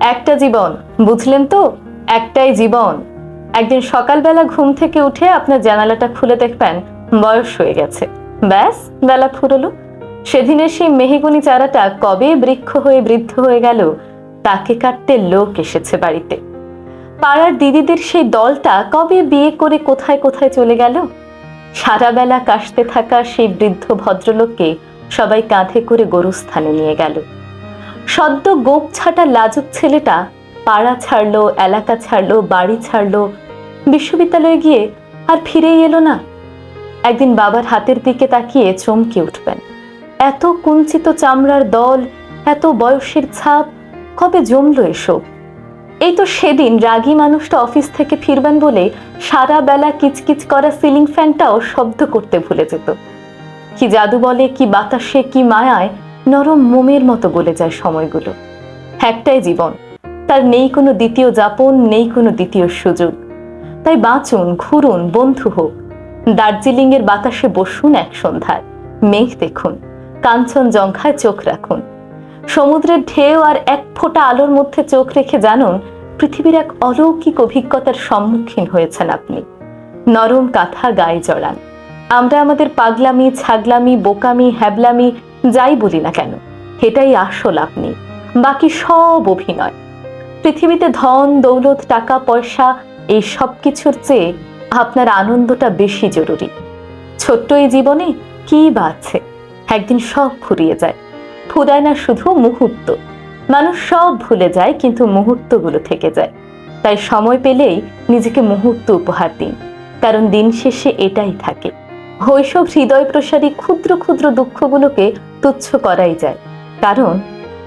একটা জীবন, বুঝলেন তো? একটাই জীবন। একদিন সকালবেলা ঘুম থেকে উঠে আপনার জানালাটা খুলে দেখবেন, বয়স হয়ে গেছে। ব্যাস, বেলা ফুরলো। সেদিনের সেই মেহগুনি চারাটা কবে বৃক্ষ হয়ে বৃদ্ধ হয়ে গেল, তাকে কাটতে লোক এসেছে বাড়িতে। পাড়ার দিদিদের সেই দলটা কবে বিয়ে করে কোথায় কোথায় চলে গেল? সারা বেলা কাশতে থাকা সেই বৃদ্ধ ভদ্রলোককে সবাই কাঁধে করে গরুস্থানে নিয়ে গেল। সদ্য গোপ ছাটা লাজুক ছেলেটা পাড়া ছাড়লো, এলাকা ছাড়লো, বাড়ি ছাড়লো, বিশ্ববিদ্যালয়ে গিয়ে আর ফিরেই এলো না। একদিন বাবার হাতের দিকে তাকিয়ে চমকে উঠবেন। এত কুঞ্চিত চামড়ার দল, এত বয়সের ছাপ, কবে জমলো এসব? এই তো সেদিন রাগী মানুষটা অফিস থেকে ফিরবেন বলে সারা বেলা কিচকিচ করা সিলিং ফ্যানটাও শব্দ করতে ভুলে যেত। কি জাদু বলে, কি বাতাসে, কি মায়ায় নরম মোমের মতো গলে যায় সময়গুলো। একটাই জীবন। তার নেই কোনো দ্বিতীয় যাপন, নেই কোনো দ্বিতীয় সুযোগ। তাই বাঁচুন, ঘুরুন, বন্ধু হোক। দার্জিলিংয়ের বাতাসে বসুন এক সন্ধ্যায়। মেঘ দেখুন। কাঞ্চন জঙ্ঘায় চোখ রাখুন। সমুদ্রের ঢেউ আর এক ফোঁটা আলোর মধ্যে চোখ রেখে জানুন, পৃথিবীর এক অলৌকিক অভিজ্ঞতার সম্মুখীন হয়েছেন আপনি। নরম কাঁথা গায়ে জড়ান। আমরা আমাদের পাগলামি, ছাগলামি, বোকামি, হ্যাবলামি যাই বলি না কেন, এটাই আসল আপনি, বাকি সব অভিনয়। পৃথিবীতে ধন, দৌলত, টাকা, পয়সা, এই সব কিছুর চেয়ে আপনার আনন্দটা বেশি জরুরি। ছোট্ট এই জীবনে কি বা আছে? একদিন সব ফুরিয়ে যায়। ফুরায় না শুধু মুহূর্ত। মানুষ সব ভুলে যায়, কিন্তু মুহূর্তগুলো থেকে যায়। তাই সময় পেলেই নিজেকে মুহূর্ত উপহার দিন। কারণ দিন শেষে এটাই থাকে। হৈশব হৃদয় প্রসারী ক্ষুদ্র ক্ষুদ্র দুঃখগুলোকে তুচ্ছ করাই যায়। কারণ,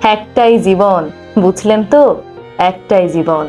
একটাই জীবন, বুঝলেন তো? একটাই জীবন।